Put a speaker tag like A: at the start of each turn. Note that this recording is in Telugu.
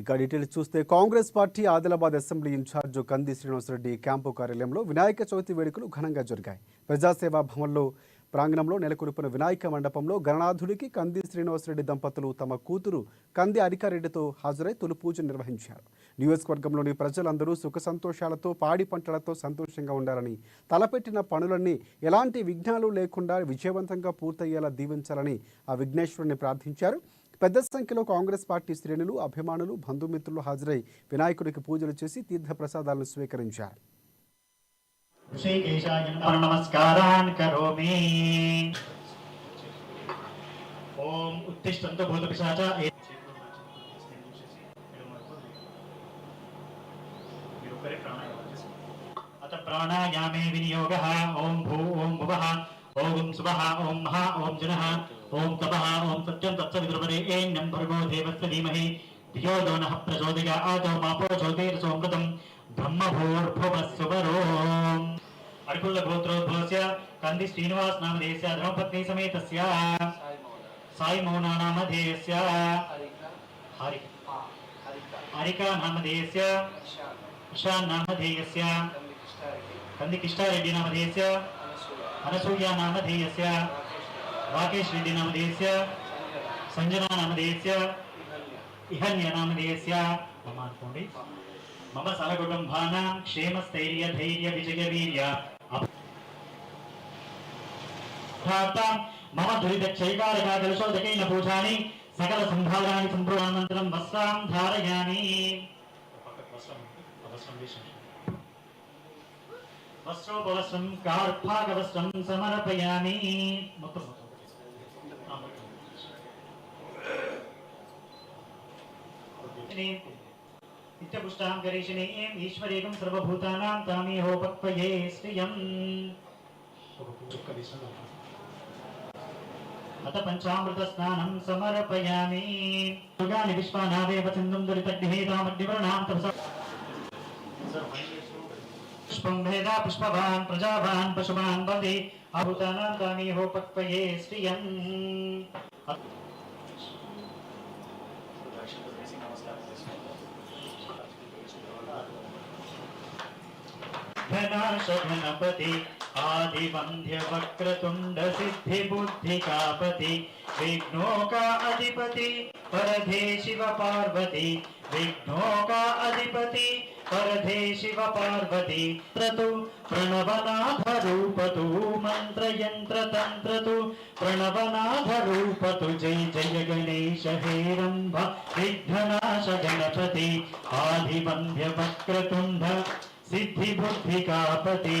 A: ఇక డీటెయిల్స్ చూస్తే Congress party Adilabad assembly in charge Kandi Srinivasareddy camp కార్యాలయంలో వినాయక చవితి వేడుకలు ఘనంగా జరిగాయి. ప్రజాసేవా భవన్లో ప్రాంగణంలో నెలకొల్పిన వినాయక మండపంలో గణనాథుడికి కంది శ్రీనివాసరెడ్డి దంపతులు తమ కూతురు కంది అరికారెడ్డితో హాజరై తొలి పూజ నిర్వహించారు. నియోజకవర్గంలోని ప్రజలందరూ సుఖ సంతోషాలతో పాడి పంటలతో సంతోషంగా ఉండాలని తలపెట్టిన పనులన్నీ ఎలాంటి విఘ్నాలు లేకుండా విజయవంతంగా పూర్తయ్యేలా దీవించాలని ఆ విఘ్నేశ్వరుని ప్రార్థించారు. పెద్ద సంఖ్యలో కాంగ్రెస్ పార్టీ శ్రేణులు అభిమానులు బంధుమిత్రులు హాజరై వినాయకుడికి పూజలు చేసి తీర్థప్రసాదాలను స్వీకరించారు.
B: నమస్కారాన్ కరోమి. ఓం ఉత్తిష్టంతు భూతపిశాచ ఏ- అత ప్రాణాయామే వినియోగ. ఓం భూ ఓం భువ. ओम सुभः ओम महा ओम जन ओम तप ओम सत्यं तत्सवितुर्वरे एन्यं भर्गो देवस्य धीमहि। धियो यो नः प्रचोदयात् मापो ज्योतिर्सोमृतं ब्रह्मभूर्भुवस्वरोम् अर्कुलगोत्रोद्भवस्य कन्दि श्रीनिवासनामधेयस्य धर्मपत्नी समेतस्य सायिमौनानामधेयस्य हरिका। नामधेयस्य ईशान् नामधेयस्य कन्दिकिष्टारेड्डी नामधेयस्य అనసూయ నామధేయస్య రాకేష్ రెడ్డి నామధేయస్య సంజనా నామధేయస్య ఇహన్య నామధేయస్య మమ అనుకోండి మమ క్షేమ స్థైర్య ధైర్య విజయ వీర్య మమ దురిత చైకారగా కలుషోదకైన పూజాని సకల సంభారాన్ని సంప్రదానంతరం వస్త్రాం ధారయాని అవసరం వస్త్రోపవస్త్రం కార్పాకవస్త్రం సమర్పయామి. మొత్తం మొత్తం. నిత్యపుష్టాం కరీషిణే ఈశ్వరేకం సర్వభూతానాం తామేహోపక్వయే శ్రియం. అత పంచామృత స్నానం సమర్పయామి. దుర్గాని విశ్వానాదేవ సింధుం దురితగ్నిహేతామగ్నివర్ణాం తపస पुष्पं भेदा पुष्पवान् प्रजावान् पशुमान् वंदे। अभूतानां कामीहोपक्वये श्रियम्। धनाशघनपति आदिवंध्य वक्रतुंड सिद्धि बुद्धि कापति विघ्नो का अधिपति परधे शिव पार्वती विघ्नो का अधिपति परधे शिव पार्वती त्रतु प्रणवनाथ रूप तु मंत्र यंत्र तंत्र तु प्रणवनाथ रूप तु जय जय गणेश हे रंभ विघ्ननाश गणपति आदिवंध्य वक्रतुंड सिद्धि बुद्धि कापति